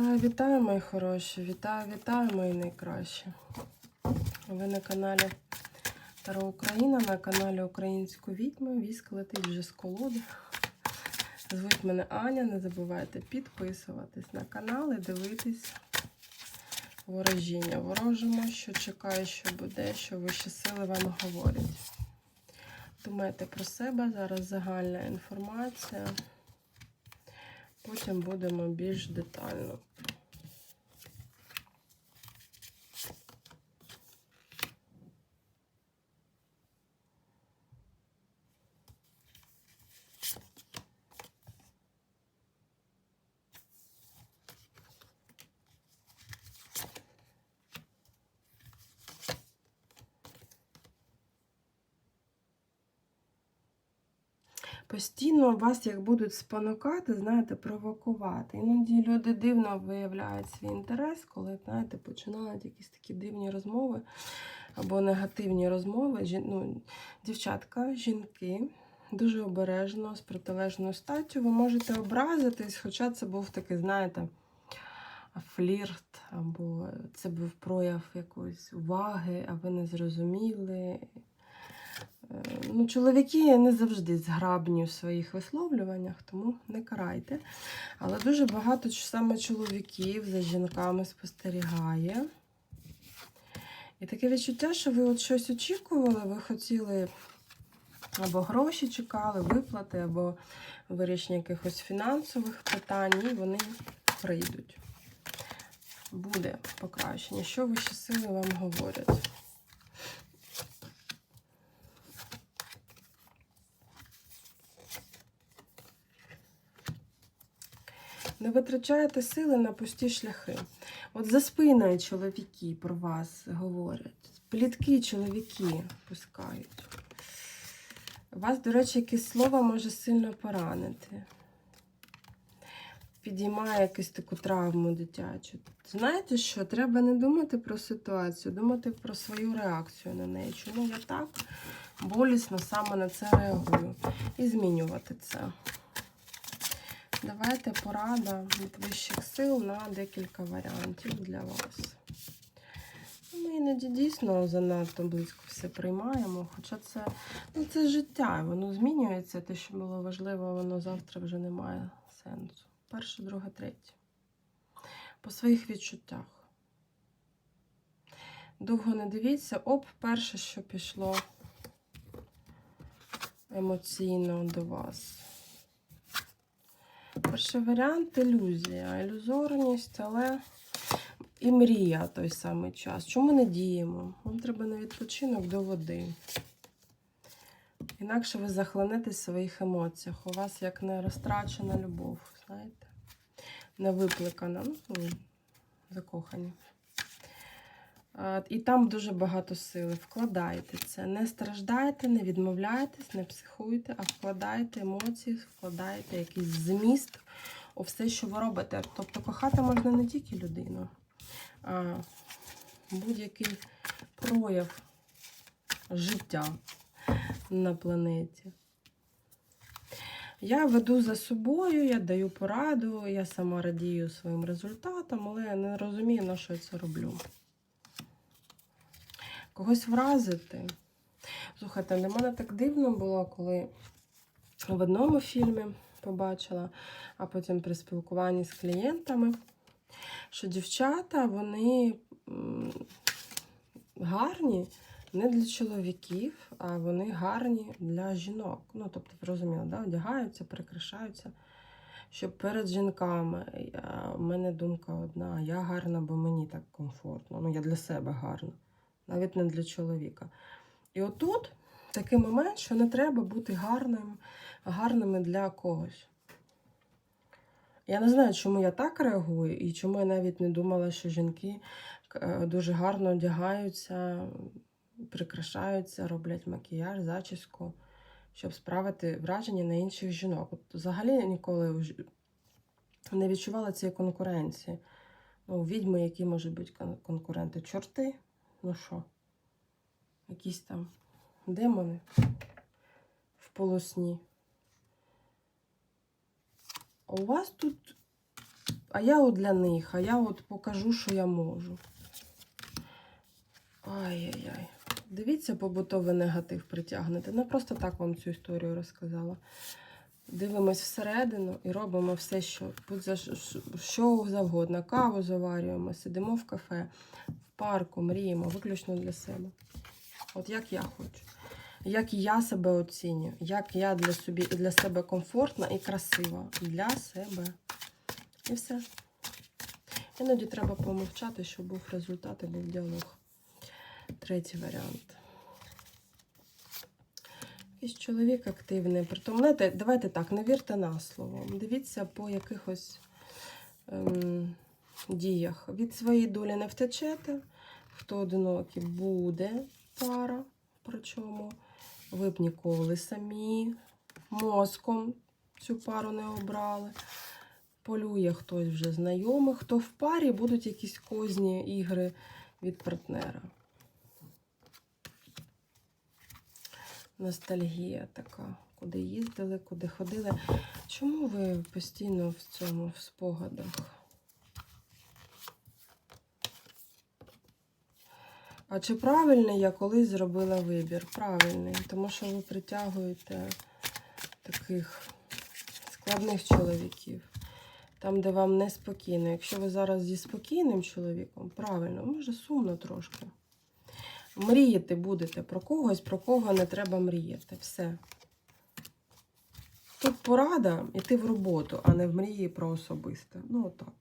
Вітаю, вітаю, мої хороші! Вітаю, вітаю, мої найкращі! Ви на каналі Таро Україна, на каналі Українську відьми. Віск летить вже з колоди. Звуть мене Аня. Не забувайте підписуватись на канал і дивитись ворожіння. Ворожимо, що чекає, що буде, що вищі сили вам говорять. Думайте про себе, зараз загальна інформація. Потім будемо більш детально. Постійно вас як будуть спонукати, знаєте, провокувати. Іноді люди дивно виявляють свій інтерес, коли, знаєте, починають якісь такі дивні розмови або негативні розмови. Жін- Ну, дівчатка, жінки, дуже обережно, з протилежною статтю, ви можете образитись, хоча це був такий, знаєте, флірт, або це був прояв якоїсь уваги, а ви не зрозуміли. Ну, чоловіки не завжди зграбні у своїх висловлюваннях, тому не карайте. Але дуже багато саме чоловіків за жінками спостерігає. І таке відчуття, що ви от щось очікували, ви хотіли або гроші чекали, виплати, або вирішення якихось фінансових питань, і вони прийдуть. Буде покращення. Що вищі сили вам говорять? Не витрачаєте сили на пусті шляхи. От за спиною чоловіки про вас говорять. Плітки чоловіки пускають. Вас, до речі, якесь слово може сильно поранити. Підіймає якусь таку травму дитячу. Знаєте що? Треба не думати про ситуацію, думати про свою реакцію на неї. Чому я так болісно саме на це реагую? І змінювати це. Давайте порада від вищих сил на декілька варіантів для вас. Ми іноді дійсно занадто близько все приймаємо, хоча це, ну, це життя, воно змінюється. Те, що було важливо, воно завтра вже не має сенсу. Перше, друге, третє. По своїх відчуттях. Довго не дивіться. Оп, перше, що пішло емоційно до вас. Перший варіант ілюзія, ілюзорність, але і мрія той самий час. Чому не діємо? Вам треба на відпочинок до води. Інакше ви захлинетесь в своїх емоціях. У вас як не розтрачена любов, знаєте? Не викликана. ну, закохані. А, І там дуже багато сили. Вкладайте це. Не страждайте, не відмовляйтесь, не психуйте, а вкладайте емоції, вкладайте якийсь зміст у все, що ви робите. Тобто кохати можна не тільки людину, а будь-який прояв життя на планеті. Я веду за собою, я даю пораду, я сама радію своїм результатам, але я не розумію, на що я це роблю когось вразити. Слухайте, для мене так дивно було, коли в одному фільмі побачила, а потім при спілкуванні з клієнтами, що дівчата, вони гарні не для чоловіків, а вони гарні для жінок. Ну, тобто, ви да? одягаються, прикрашаються. Щоб перед жінками, я, в мене думка одна, я гарна, бо мені так комфортно. Ну, я для себе гарна навіть не для чоловіка. І отут такий момент, що не треба бути гарним, гарними для когось. Я не знаю, чому я так реагую, і чому я навіть не думала, що жінки е, дуже гарно одягаються, прикрашаються, роблять макіяж, зачіску, щоб справити враження на інших жінок. От взагалі я ніколи не відчувала цієї конкуренції. Ну, відьми, які можуть бути конкуренти, чорти. Ну що, якісь там демони в полосні. А у вас тут а я от для них, а я от покажу, що я можу. Ай-яй-яй. Дивіться, побутовий негатив притягнете. Не просто так вам цю історію розказала. Дивимось всередину і робимо все, що що завгодно. Каву заварюємо, сидимо в кафе, в парку, мріємо, виключно для себе. От як я хочу. Як я себе оцінюю, як я для, собі, для себе комфортна і красива. Для себе. І все. Іноді треба помовчати, щоб був результат і був діалог. Третій варіант. Якийсь чоловік активний. Притом, знаєте, давайте так, не вірте на слово. Дивіться по якихось ем, діях. Від своєї долі не втечете. Хто одинокий, буде пара. Причому ви б ніколи самі мозком цю пару не обрали. Полює хтось вже знайомий, хто в парі будуть якісь козні ігри від партнера. Ностальгія така. Куди їздили, куди ходили. Чому ви постійно в цьому в спогадах? А чи правильний я колись зробила вибір? Правильний, тому що ви притягуєте таких складних чоловіків. Там, де вам неспокійно. Якщо ви зараз зі спокійним чоловіком, правильно, може сумно трошки. Мріяти будете про когось, про кого не треба мріяти. Все. Тут порада йти в роботу, а не в мрії про особисте. Ну, отак.